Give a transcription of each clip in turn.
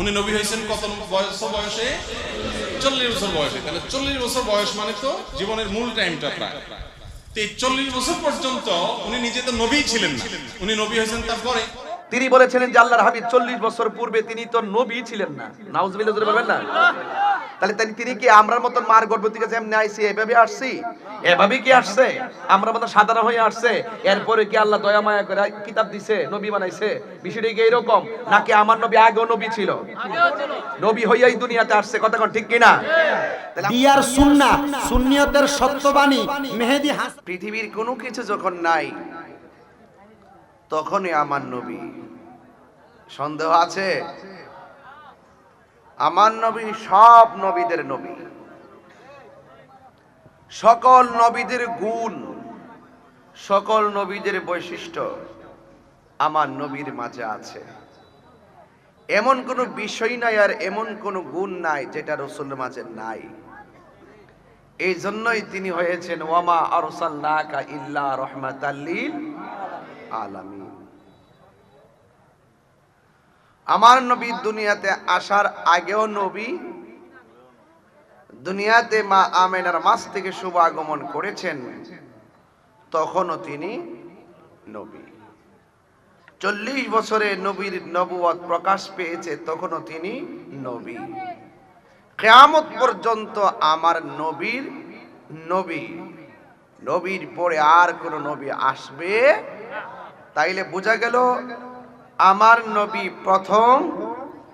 উনি নবী হয়েছেন কত বয়স বয়সে? চল্লিশ বছর বয়সে। তাহলে চল্লিশ বছর বয়স মানে তো জীবনের মূল টাইমটা প্রায়। এই চল্লিশ বছর পর্যন্ত উনি নিজে তো নবী ছিলেন না। উনি নবী হয়েছেন তারপরে? তিনি বলেছিলেন যে আল্লাহর হাবিব চল্লিশ বছর পূর্বে তিনি তো নবী ছিলেন না। নাউজ বলবেন না? তাহলে তিনি তিনি কি আমরার মতন মার গর্ভ থেকে যেমনি আইসি? এভাবে আসছি? এভাবে কি আসছে? আমরা মতো সাধারণ হয়ে আসছে? এরপরে কি আল্লাহ দয়া মায়া করে কিতাব দিছে নবী বানাইছে? বিষয়টা কি এরকম নাকি আমার নবী আগেও নবী ছিল? নবী হইয়াই দুনিয়াতে আসছে কথা কোন ঠিক কিনা? বিয়ার সুন্না সুন্নিয়তের সত্যবাণী মেহেদি হাস পৃথিবীর কোনো কিছু যখন নাই তখনই আমার নবী। সন্দেহ আছে? আমার নবী সব নবীদের নবী। সকল নবীদের গুণ, সকল নবীদের বৈশিষ্ট্য আমার নবীর মাঝে আছে। এমন কোনো বিষয় নাই আর এমন কোনো গুণ নাই যেটা রসুলের মাঝে নাই। এই জন্যই তিনি হয়েছেন ওয়ামা আরসালনাকা ইল্লা রহমাতাল্লিল আলামিন। আমার নবী দুনিয়াতে আসার আগেও নবী দুনিয়াতে মা আমেনার মাস থেকে শুভ আগমন করেছেন, তখনও তিনি নবী। চল্লিশ বছরে নবীর নবুয়ত প্রকাশ পেয়েছে, তখনও তিনি নবী। কেয়ামত পর্যন্ত আমার নবীর নবী, নবীর পরে আর কোন নবী আসবে? তাইলে বোঝা গেল আমার নবী প্রথম,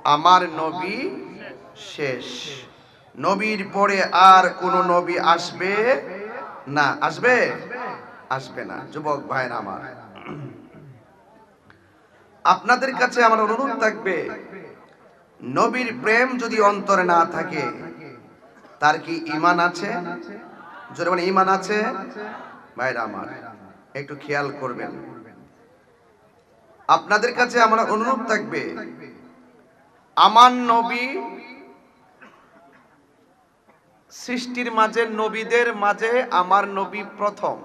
আমার নবী শেষ। নবীর পরে আর কোন নবী আসবে না। আসবে? আসবে না, যুবক ভাইরা আমার। আপনাদের কাছে আমার অনুরোধ থাকবে, নবীর প্রেম যদি অন্তরে না থাকে, তার কি ইমান আছে? জোরে মানে ইমান আছে? ভাইরা আমার, একটু খেয়াল করবেন। আপনাদের কাছে আমার অনুরোধ থাকবে। আমার নবী সৃষ্টির মাঝে নবীদের মাঝে আমার নবী প্রথম।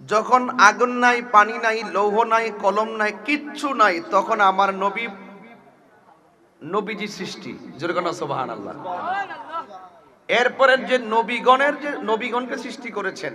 যখন আগুন নাই পানি নাই লৌহ নাই কলম নাই কিচ্ছু নাই তখন আমার নবী নবীজি সৃষ্টি। সোবাহান আল্লাহ এরপরে যে নবীগণের যে নবীগণকে সৃষ্টি করেছেন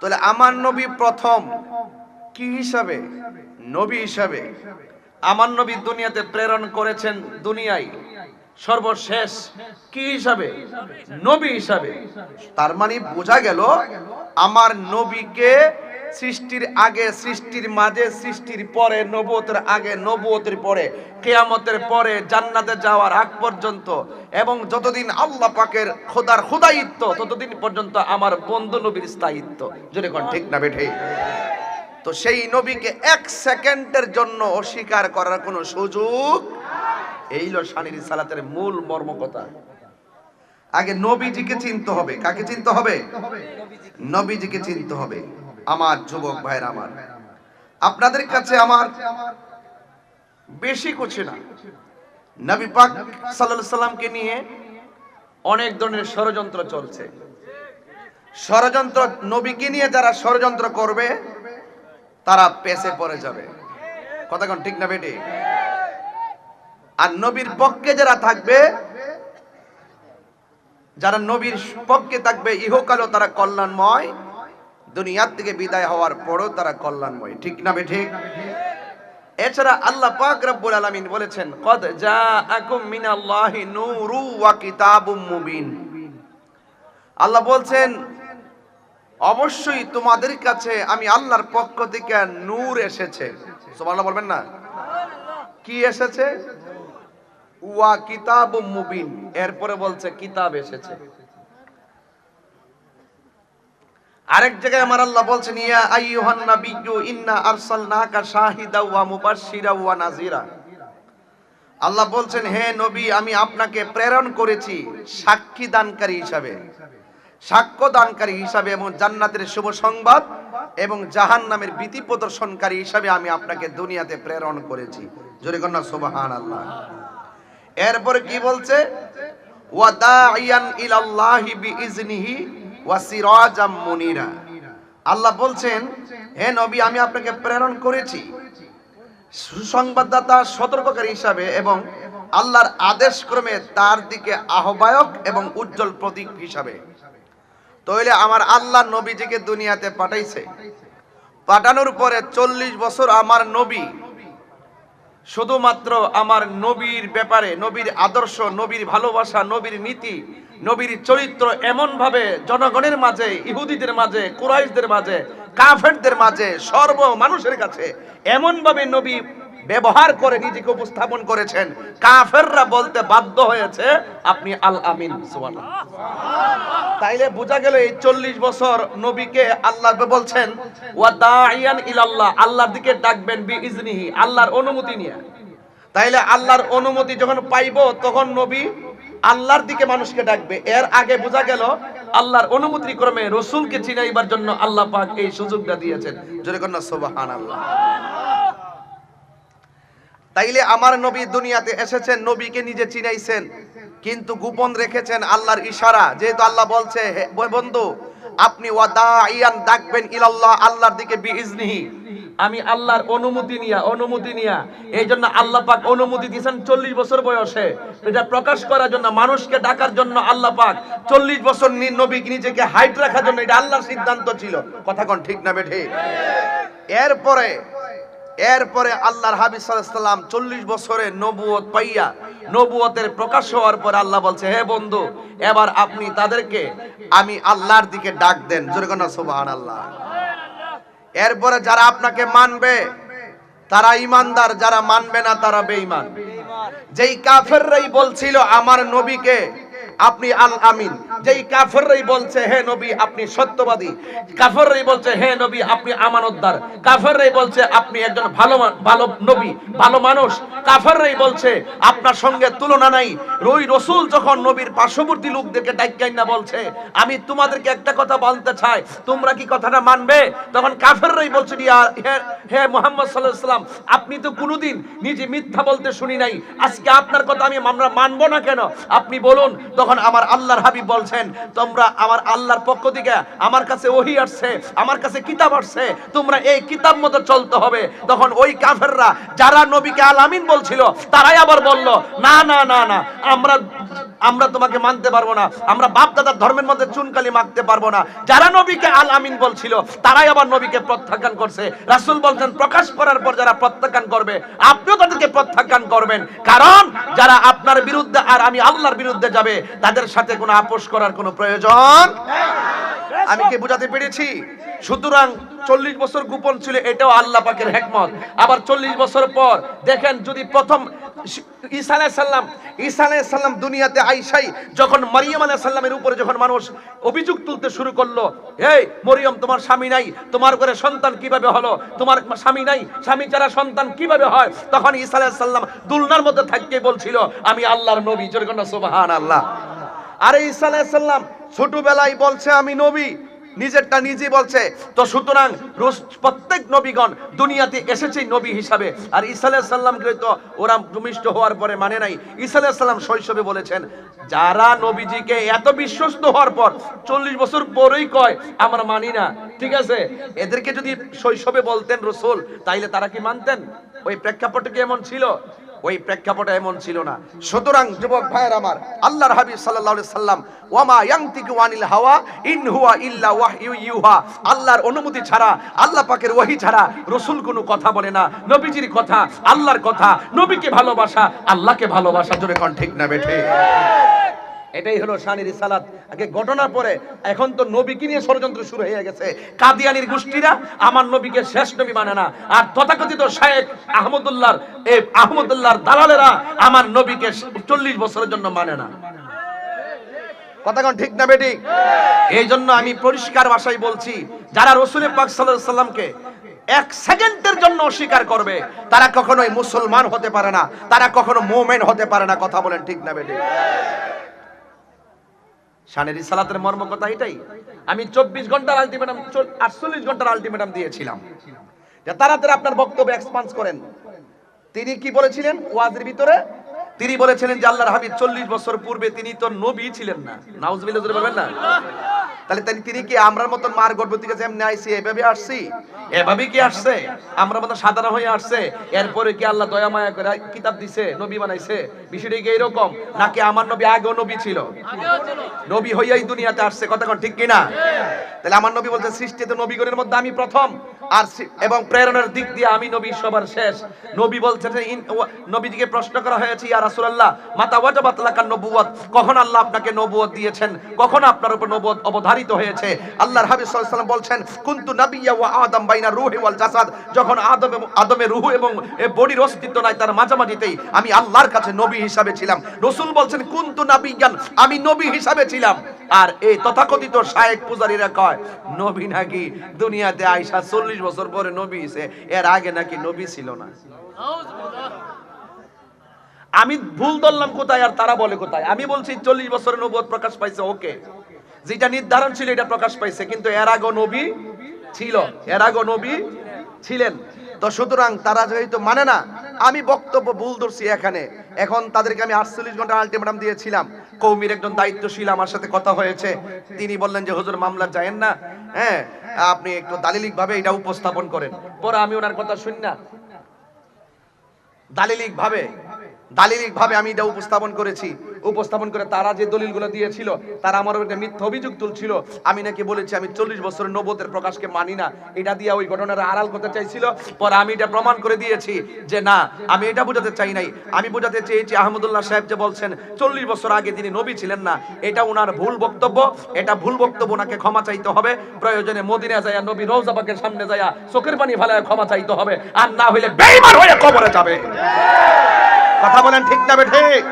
তাহলে আমার নবী প্রথম কি হিসাবে? নবী হিসাবে। আমার নবী দুনিয়াতে প্রেরণ করেছেন দুনিয়ায়। সর্বশেষ কি হিসাবে? নবী হিসাবে। তার মানে বোঝা গেল, আমার নবীকে সৃষ্টির আগে, সৃষ্টির মাঝে, সৃষ্টির পরে, নবুয়তের আগে, নবুয়তের পরে, কেয়ামতের পরে, জান্নাতে যাওয়ার আগ পর্যন্ত এবং যতদিন আল্লাহ পাকের খোদার খোদায়িত্ব, ততদিন পর্যন্ত আমার বন্ধু নবীর স্থায়িত্ব। যদি কোন ঠিক না বেঠে? তো সেই নবীকে এক সেকেন্ডের জন্য অস্বীকার করার কোনো সুযোগ? এই হলো শানির সালাতের মূল মর্মকথা। আগে নবীজিকে চিনতে হবে। কাকে চিনতে হবে? নবীজিকে চিনতে হবে। আমার যুবক ভাইয়ের আমার। আপনাদের কাছে আমার বেশি কিছু না। নবী পাক সাল্লাল্লাহু সাল্লামকে নিয়ে অনেক ধরনের ষড়যন্ত্র চলছে। ষড়যন্ত্র নবীকে নিয়ে যারা ষড়যন্ত্র করবে, তারা পেছে পড়ে যাবে। কথা কোন ঠিক না বেটি? আর নবীর পক্ষে যারা থাকবে, যারা নবীর পক্ষে থাকবে, ইহকালও তারা কল্যাণময়। দুনিয়ার থেকে বিদায় হওয়ার পরও তারা কল্যাণময়। ঠিক না বেঠিক এছাড়া আল্লাহ পাক রব্বুল আলামিন বলেছেন, কদ জাআকুম মিনাল্লাহি নূরু ওয়া কিতাবুম মুবিন। আল্লাহ বলছেন, অবশ্যই তোমাদের কাছে আমি আল্লাহর পক্ষ থেকে নূর এসেছে। সুবহানাল্লাহ বলবেন না? কি এসেছে? ওয়া কিতাব মুবিন। এরপরে বলছে, কিতাব এসেছে। আরেক জায়গায় আমার আল্লাহ বলছেন, ইয়া আইয়ুহান নাবিয়্যু ইন্না আরসালনাকা শাহিদা ওয়া মুবাশশিরা ওয়া নাযিরা। আল্লাহ বলছেন, হে নবী, আমি আপনাকে প্রেরণ করেছি সাক্ষী দানকারী হিসাবে। সাক্ষ্য দানকারী হিসাবে এবং জান্নাতের শুভ সংবাদ এবং জাহান নামের ভীতি প্রদর্শনকারী হিসাবে আমি আপনাকে দুনিয়াতে প্রেরণ করেছি। জোরে কন্যা সুবাহান আল্লাহ এরপরে কি বলছে? ওয়াদাইয়ান ইলাল্লাহি বিইজনিহি আল্লাহ বলছেন, হে নবী, আমি আপনাকে প্রেরণ করেছি সুসংবাদদাতা, সতর্ককারী হিসাবে এবং আল্লাহর আদেশ ক্রমে তার দিকে আহ্বায়ক এবং উজ্জ্বল প্রতীক হিসাবে। তাহলে আমার আল্লাহ নবীজিকে দুনিয়াতে পাঠাইছে। পাঠানোর পরে চল্লিশ বছর আমার নবী, শুধুমাত্র আমার নবীর ব্যাপারে, নবীর আদর্শ, নবীর ভালোবাসা, নবীর নীতি নবীর চরিত্র এমন ভাবে জনগণের মাঝে, ইহুদিদের মাঝে, কুরাইশদের মাঝে, কাফেরদের মাঝে, সর্ব মানুষের কাছে এমন ভাবে নবী ব্যবহার করে নিজেকে উপস্থাপন করেছেন। কাফেররা বলতে বাধ্য হয়েছে, আপনি আল আমিন তাইলে বোঝা গেল এই চল্লিশ বছর নবীকে আল্লাহ বলছেন ওয়াদাইয়ান ইলাল্লাহ আল্লাহর দিকে ডাকবেন বি ইজনিহি আল্লাহর অনুমতি নিয়ে। তাইলে আল্লাহর অনুমতি যখন পাইবো, তখন নবী আল্লাহর দিকে মানুষকে ডাকবে। এর আগে বোঝা গেল, আল্লাহর অনুমতি ক্রমে রসুলকে চিনাইবার জন্য আল্লাহ পাক এই সুযোগটা দিয়েছেন। জোরে কন্যা সুবহান আল্লাহ তাইলে আমার নবী দুনিয়াতে এসেছেন, নবীকে নিজে চিনাইছেন, কিন্তু গোপন রেখেছেন আল্লাহর ইশারা। যেহেতু আল্লাহ বলছে বন্ধু, আপনি ওয়াদা ইয়ান ডাকবেন ইলাল্লাহ, আল্লাহর দিকে বিইজনিহি। আমি আল্লাহর অনুমতি নিয়া অনুমতি নিয়া। এই জন্য আল্লাহ পাক অনুমতি দিয়েছেন চল্লিশ বছর বয়সে। এটা প্রকাশ করার জন্য, মানুষকে ডাকার জন্য আল্লাহ পাক চল্লিশ বছর নবী নিজেকে হাইট রাখার জন্য এটা আল্লাহর সিদ্ধান্ত ছিল। কথা কোন ঠিক না বেঠে? এরপরে এরপরে আল্লাহর হাবিব সাল্লাম চল্লিশ বছরে নবুয়ত পাইয়া, নবুয়তের প্রকাশ হওয়ার পর আল্লাহ বলছে, হে বন্ধু, এবার আপনি তাদেরকে, আমি আল্লাহর দিকে ডাক দেন। জোরে সুবহান আল্লাহ এরপরে যারা আপনাকে মানবে, তারা ইমানদার, যারা মানবে না তারা বেঈমান। যেই কাফেররাই বলছিল, আমার নবীকে আপনি আল আমিন। যেই কাফেররাই বলছে, হে নবী, আপনি সত্যবাদী। কাফেররাই বলছে, হে নবী, আপনি আমানতদার। কাফেররাই বলছে, আপনি একজন ভালো ভালো নবী, ভালো মানুষ। কাফেররাই বলছে, আপনার সঙ্গে তুলনা নাই। রই রসুল যখন নবীর পার্শ্ববর্তী লোকদেরকে ডাক্কাই না বলছে, আমি তোমাদেরকে একটা কথা বলতে চাই, তোমরা কি কথাটা মানবে? তখন কাফেররাই বলছে হে মোহাম্মদ আলাইহি সাল্লাম আপনি তো কোনোদিন নিজে মিথ্যা বলতে শুনি নাই। আজকে আপনার কথা আমি আমরা মানবো না কেন? আপনি বলুন তখন আমার আল্লাহর হাবিব বলছেন, তোমরা আমার আল্লাহর পক্ষ থেকে আমার কাছে ওহি আসছে, আমার কাছে কিতাব আসছে, তোমরা এই কিতাব মতো চলতে হবে। তখন ওই কাফেররা, যারা নবীকে আল আমিন বলছিল, তারাই আবার বলল, না না না না, আমরা আমরা তোমাকে মানতে পারব না, আমরা বাপ দাদার ধর্মের মধ্যে চুনকালি মাখতে পারব না। যারা নবীকে আল আমিন বলছিল, তারাই আবার নবীকে প্রত্যাখ্যান করছে। রাসূল বলছেন, প্রকাশ করার পর যারা প্রত্যাখ্যান করবে, আপনিও তাদেরকে প্রত্যাখ্যান করবেন। কারণ, যারা আপনার বিরুদ্ধে আর আমি আল্লাহর বিরুদ্ধে যাবে তাদের সাথে কোনো আপোষ করার কোনো প্রয়োজন? আমি কি বুঝাতে পেরেছি? সুতরাং চল্লিশ বছর গোপন ছিল, এটাও আল্লাহ পাকের হেকমত। আবার চল্লিশ বছর পর দেখেন যদি প্রথম ঈসা ঈসা দুনিয়াতে আইসাই, যখন উপরে যখন মানুষ অভিযোগ তুলতে শুরু করল এই মরিয়ম, তোমার স্বামী নাই, তোমার ঘরে সন্তান কীভাবে হলো? তোমার স্বামী নাই, স্বামী ছাড়া সন্তান কীভাবে হয়? তখন ঈসা দুলনার মধ্যে থাকতে বলছিল, আমি আল্লাহর নবী, জোরে কোন সুবহানাল্লাহ। আরে ঈসা আলাইহিস সালাম ছোটবেলায় বলছে, আমি নবী। নিজেরটা নিজে বলছে, তো সুতরাং প্রত্যেক নবীগণ দুনিয়াতে এসেছে নবী হিসাবে। আর আলাইহিস সাল্লামকে তো ওরা ভূমিষ্ঠ হওয়ার পরে মানে নাই। আলাইহিস সাল্লাম শৈশবে বলেছেন, যারা নবীজিকে এত বিশ্বস্ত হওয়ার পর চল্লিশ বছর পরেই কয়, আমরা মানি না। ঠিক আছে? এদেরকে যদি শৈশবে বলতেন রসুল, তাইলে তারা কি মানতেন? ওই প্রেক্ষাপটে কি এমন ছিল? ওই প্রেক্ষাপটে এমন ছিল না। সুতরাং যুবক ভাইয়ের আমার, আল্লাহর হাবিব সাল্লাহ সাল্লাম ওয়ামা ইয়াংতিক ওয়ানিল হাওয়া, ইন হুয়া ইল্লা ওয়াহয়ু ইউহা। আল্লাহর অনুমতি ছাড়া, আল্লাহ পাকের ওয়াহি ছাড়া রসুল কোনো কথা বলে না। নবীজির কথা, আল্লাহর কথা, নবীকে ভালোবাসা, আল্লাহকে ভালোবাসা জোরে কোন ঠিক না বেঠে? এটাই হলো শানির সালাত আগে ঘটনার পরে, এখন তো নবীকে নিয়ে ষড়যন্ত্র শুরু হয়ে গেছে। কাদিয়ানির গোষ্ঠীরা আমার নবীকে শেষ নবী মানে না। আর তথাকথিত শায়েখ আহমদুল্লাহর এই আহমদুল্লাহর দালালেরা আমার নবীকে চল্লিশ বছরের জন্য মানে না। কথা ঠিক না বেটি? এই জন্য আমি পরিষ্কার ভাষায় বলছি, যারা রসুলের পাক সাল্লামকে এক সেকেন্ডের জন্য অস্বীকার করবে, তারা কখনোই মুসলমান হতে পারে না, তারা কখনো মোমেন হতে পারে না। কথা বলেন ঠিক না বেটে? শানের সালাতের মর্ম কথা এটাই। আমি চব্বিশ ঘণ্টার আলটিমেটাম আটচল্লিশ ঘণ্টার আলটিমেটাম দিয়েছিলাম। তারাতে আপনার বক্তব্য এক্সপান্স করেন। তিনি কি বলেছিলেন? ওয়াজের ভিতরে তিনি বলেছিলেন যে আল্লাহর হাবিব চল্লিশ বছর পূর্বে তিনি তো নবী ছিলেন না। নাউজ বলবেন না? তাহলে তিনি তিনি কি আমরার মতন মার গর্ভ থেকে যেমনি আইসি? এভাবে আসছি? এভাবে কি আসছে? আমরা মতো সাধারণ হয়ে আসছে? এরপরে কি আল্লাহ দয়া মায়া করে কিতাব দিছে, নবী বানাইছে? বিষয়টা কি এরকম নাকি আমার নবী আগেও নবী ছিল? নবী হইয়াই দুনিয়াতে আসছে, কথা কোন ঠিক কিনা? তাহলে আমার নবী বলছে সৃষ্টিতে নবীগণের মধ্যে আমি প্রথম। আর এবং প্রেরণার দিক দিয়ে আমি নবী সবার শেষ। নবী বলছে যে নবীজিকে প্রশ্ন করা হয়েছে, ইয়া রাসূলুল্লাহ, মাতা ওয়াজাবাত লাকান নবুয়ত কখন আল্লাহ আপনাকে নবুয়ত দিয়েছেন? কখন আপনার উপর নবুয়ত অবধারিত হয়েছে। আল্লাহর হাবিব সাল্লাল্লাহু আলাইহি ওয়াসাল্লাম বলছেন, কুনতু নাবিয়্যা ওয়া আদম বাইনা রূহি ওয়াল জাসাদ। যখন আদম আদমের রূহ এবং বডির অস্তিত্ব নাই তার মাঝামাঝিতেই আমি আল্লাহর কাছে নবী হিসাবে ছিলাম। রাসূল বলছেন, কুনতু নাবিয়্যান আমি নবী হিসাবে ছিলাম। আর এই তথাকথিত শায়েক পূজারীরা কয়, নবী নাকি দুনিয়াতে আইসা চল্লিশ বছর পরে নবী হইছে, এর আগে নাকি নবী ছিল না। আমি ভুল ধরলাম কোথায় আর তারা বলে কোথায়? আমি বলছি, চল্লিশ বছরের নবুয়ত প্রকাশ পাইছে, ওকে। যেটা নির্ধারণ ছিল, এটা প্রকাশ পাইছে। কিন্তু এর আগে নবী ছিল। এর আগে নবী ছিলেন। তো সুতরাং তারা যেহেতু মানে না, আমি বক্তব্য ভুল ধরছি এখানে। এখন তাদেরকে আমি আটচল্লিশ ঘণ্টা আলটিমেটাম দিয়েছিলাম। কৌমির একজন দায়িত্বশীল, আমার সাথে কথা হয়েছে। তিনি বললেন যে, হুজুর, মামলা যায়েন না। হ্যাঁ আপনি একটু দালিলিক ভাবে এটা উপস্থাপন করেন। পরে আমি ওনার কথা শুনি না। দালিলিক ভাবে দালিলিক ভাবে আমি এটা উপস্থাপন করেছি। উপস্থাপন করে তারা যে দলিলগুলো দিয়েছিল, তারা আমার একটা মিথ্যা অভিযোগ তুলছিল। আমি নাকি বলেছি, আমি চল্লিশ বছরের নবতের প্রকাশকে মানি না। এটা দিয়ে ওই ঘটনার আড়াল করতে চাইছিল। পরে আমি এটা প্রমাণ করে দিয়েছি যে না, আমি এটা বোঝাতে চাই নাই। আমি বোঝাতে চেয়েছি, আহমদুল্লাহ সাহেব যে বলছেন, চল্লিশ বছর আগে তিনি নবী ছিলেন না, এটা ওনার ভুল বক্তব্য। এটা ভুল বক্তব্য ওনাকে ক্ষমা চাইতে হবে। প্রয়োজনে মদিনা যায় নবী রৌজাবাকের সামনে যায় চোখের পানি ফেলায় ক্ষমা চাইতে হবে। আর না হইলে বেইমান হয়ে কবরে যাবে। কথা বলেন ঠিক না ঠিক?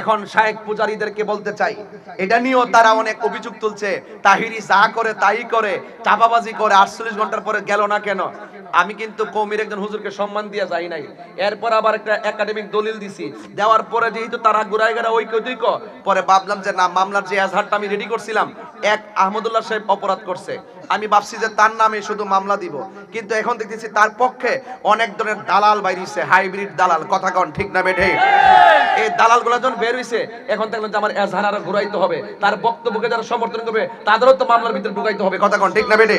এখন শায়েক পূজারীদেরকে বলতে চাই, এটা নিয়েও তারা অনেক অভিযোগ তুলছে, তাহিরি যা করে তাই করে চাপাবাজি করে, আটচল্লিশ ঘণ্টার পরে গেল না কেন? আমি কিন্তু কৌমির একজন হুজুরকে সম্মান দিয়ে যাই নাই। এরপর আবার একটা একাডেমিক দলিল দিছি, দেওয়ার পরে যেহেতু তারা ঘুরাই গেরা ঐক্য দুইক পরে ভাবলাম যে না, মামলার যে এজাহারটা আমি রেডি করছিলাম, এক আহমদুল্লাহ সাহেব অপরাধ করছে। আমি ভাবছি যে তার নামে শুধু মামলা দিব। কিন্তু এখন দেখতেছি তার পক্ষে অনেক ধরনের দালাল বাইরিছে হাইব্রিড দালাল, কথা কন, ঠিক না বেঠে? এই দালালগুলা বের হইছে, এখন দেখলেন যে আমার এজাহার আরও ঘুরাইতে হবে। তার বক্তব্যকে যারা সমর্থন করবে, তাদেরও তো মামলার ভিতরে ঢুকাইতে হবে। কথা কন, ঠিক না বেঠে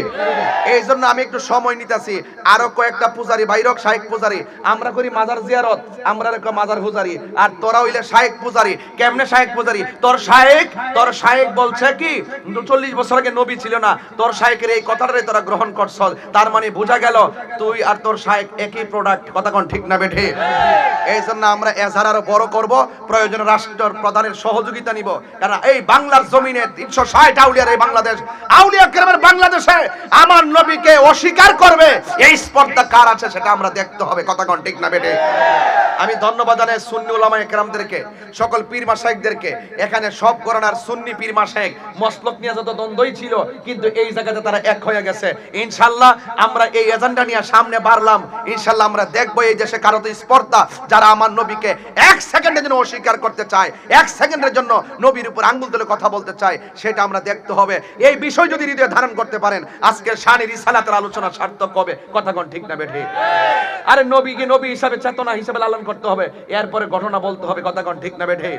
এই জন্য আমি একটু সময় নিতেছি। আরও কয়েকটা পূজারি, বাইরক শাহেক পূজারি। আমরা করি মাজার জিয়ারত, আমরা রেখো মাজার পূজারি। আর তোরা হইলে শাহেক পূজারি। কেমনে শাহেক পূজারি? তোর শাহেক তোর শাহেক বলছে কি চল্লিশ বছর আগে নবী ছিল না। তোর শাহেকের এই কথাটাই তোরা গ্রহণ করছ। তার মানে বোঝা গেল, তুই আর তোর শাহেক একই প্রোডাক্ট কথা কোন, ঠিক না বেঠে এই জন্য আমরা এজাহার আরও বড় করব। প্রয়োজনে রাষ্ট্র প্রধানের সহযোগিতা নিব। কারণ এই বাংলার জমিনে তিনশো ষাট আউলিয়ার এই বাংলাদেশ, আউলিয়া গ্রামের বাংলাদেশে আমার নবীকে অস্বীকার করবে। এই স্পর্ধা কার আছে সেটা আমরা দেখতে হবে। কথা কোন ঠিক না বেঠে? আমি ধন্যবাদ জানাই সুন্নি উলামা একরামদেরকে, সকল পীর মাসাইকদেরকে এখানে সব গণনার সুন্নি পীর মাসাইক মসলক নিয়ে যত দ্বন্দ্বই ছিল, কিন্তু এই জায়গাতে তারা এক হয়ে গেছে। ইনশাল্লাহ আমরা এই এজেন্ডা নিয়ে সামনে বাড়লাম। ইনশাল্লাহ আমরা দেখব এই দেশে কারও স্পর্ধা, যারা আমার নবীকে এক সেকেন্ডের জন্য অস্বীকার করতে চায়, এক সেকেন্ডের জন্য নবীর উপর আঙ্গুল তুলে কথা বলতে চায়, সেটা আমরা দেখতে হবে। এই বিষয় যদি হৃদয়ে ধারণ করতে পারেন আজকের শানের ইসালাতের আলোচনা সার্থক হবে। কথা কোন ঠিক না বেঠে? আরে নবীকে নবী হিসাবে, চেতনা হিসাবে লালন করতে হবে? এরপরে ঘটনা বলতে হবে, কথা কোন ঠিক না বেঠে?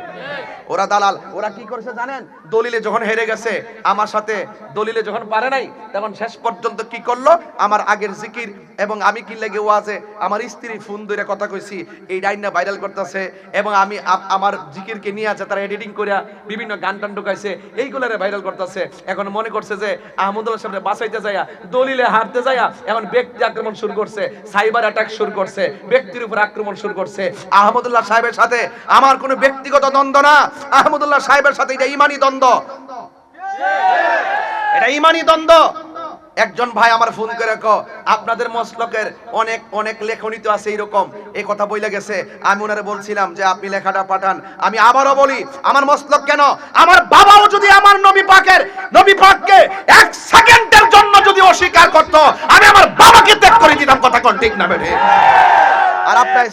ওরা দালাল, ওরা কি করেছে জানেন? দলিলে যখন হেরে গেছে, আমার সাথে দলিলে যখন পারে নাই তখন শেষ পর্যন্ত কি করল? আমার আগের জিকির এবং আমি কি লেগে ওয়াজে, আমার স্ত্রী ফোন ধরে কথা কইছি, এই ডাইনটা ভাইরাল করতেছে, এবং আমি আমার জিকিরকে নিয়ে আছে, তারা এডিটিং করে বিভিন্ন গান টান ঢুকাইছে, এইগুলারে ভাইরাল করতেছে। এখন মনে করছে যে আহমদুল্লাহ সামনে বাঁচাইতে যায়া দলিলে হারতে যায়া এখন ব্যক্তি আক্রমণ শুরু করছে সাইবার অ্যাটাক শুরু করছে, ব্যক্তির উপর আক্রমণ শুরু করছে। আহমদুল্লাহ সাহেবের সাথে আমার কোনো ব্যক্তিগত দ্বন্দ্ব না। আহমদুল্লাহ সাহেবের সাথে এটা ইমানি দ্বন্দ্ব। এটা ইমানি দ্বন্দ্ব। একজন ভাই আমার ফোন করে ক আপনাদের মসলকের অনেক অনেক লেখনী তো আছে এইরকম এই কথা বইলে গেছে আমি ওনারে বলছিলাম যে আপনি লেখাটা পাঠান আমি আবারও বলি আমার মসলক কেন আমার বাবাও যদি আমার নবী পাকের নবী পাককে এক সেকেন্ডের জন্য যদি অস্বীকার করত আমি আমার বাবাকে ত্যাগ করে দিতাম কথা কোন ঠিক না বেঠে আর আপনার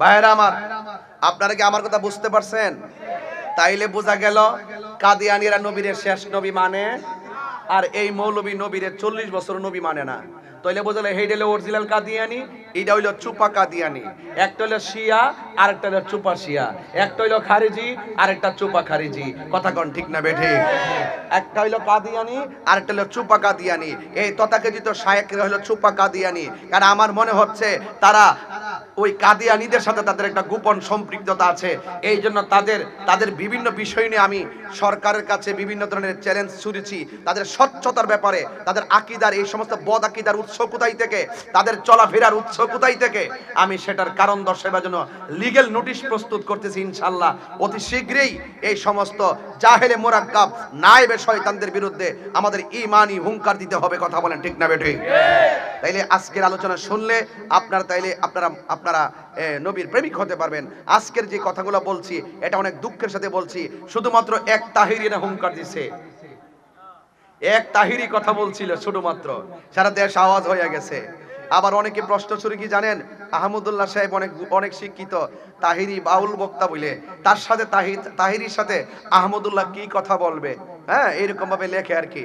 ভাইয়েরা আমার, আপনারা কি আমার কথা বুঝতে পারছেন? তাইলে বোঝা গেল শেষ নবী মানে আর এই মৌলবী নবীর চল্লিশ বছর নবী মানে না। তাইলে বোঝালে হলো অরিজিনাল কাদিয়ানি এইটা হইল চুপা কাদিয়ানি। একটা হইল শিয়া, আরেকটা হইল চুপা শিয়া। একটা হইল খারিজি, আরেকটা চুপা খারিজি। কথা কোন ঠিক না বেঠে? একটা হইল কাদিয়ানি, আরেকটা হইল চুপা কাদিয়ানি। এই তথাকথিত শায়েকরা হইল চুপা কাদিয়ানি। কারণ আমার মনে হচ্ছে তারা ওই কাদিয়ানিদের সাথে তাদের একটা গোপন সম্পৃক্ততা আছে। এই জন্য তাদের তাদের বিভিন্ন বিষয় নিয়ে আমি সরকারের কাছে বিভিন্ন ধরনের চ্যালেঞ্জ ছুড়েছি। তাদের স্বচ্ছতার ব্যাপারে, তাদের আকিদার, এই সমস্ত বদ আকিদার উৎস কোথায় থেকে, তাদের চলাফেরার উৎস কোথায় থেকে? আমি সেটার কারণ দর্শাবার জন্য লিগেল নোটিশ প্রস্তুত করতেছি, ইনশাল্লাহ। অতি শীঘ্রই এই সমস্ত জাহেলে মোরাক্কাব, নায়েবে শয়তানদের বিরুদ্ধে আমাদের ইমানি হুঙ্কার দিতে হবে, কথা বলেন ঠিক না বেঠে? তাইলে আজকের আলোচনা শুনলে আপনারা তাইলে আপনারা আপনারা নবীর প্রেমিক হতে পারবেন। আজকের যে কথাগুলো বলছি, এটা অনেক দুঃখের সাথে বলছি। শুধুমাত্র এক তাহিরি না হুঙ্কার দিছে। এক তাহিরি কথা বলছিল শুধুমাত্র। সারা দেশ আওয়াজ হয়ে গেছে। আবার অনেকে প্রশ্ন ছুরি কি জানেন? আহমদুল্লাহ সাহেব অনেক অনেক শিক্ষিত। তাহিরি বাউল বক্তা বলে তার সাথে তাহির তাহিরির সাথে আহমদুল্লাহ কি কথা বলবে? হ্যাঁ এরকমভাবে লেখে আর কি।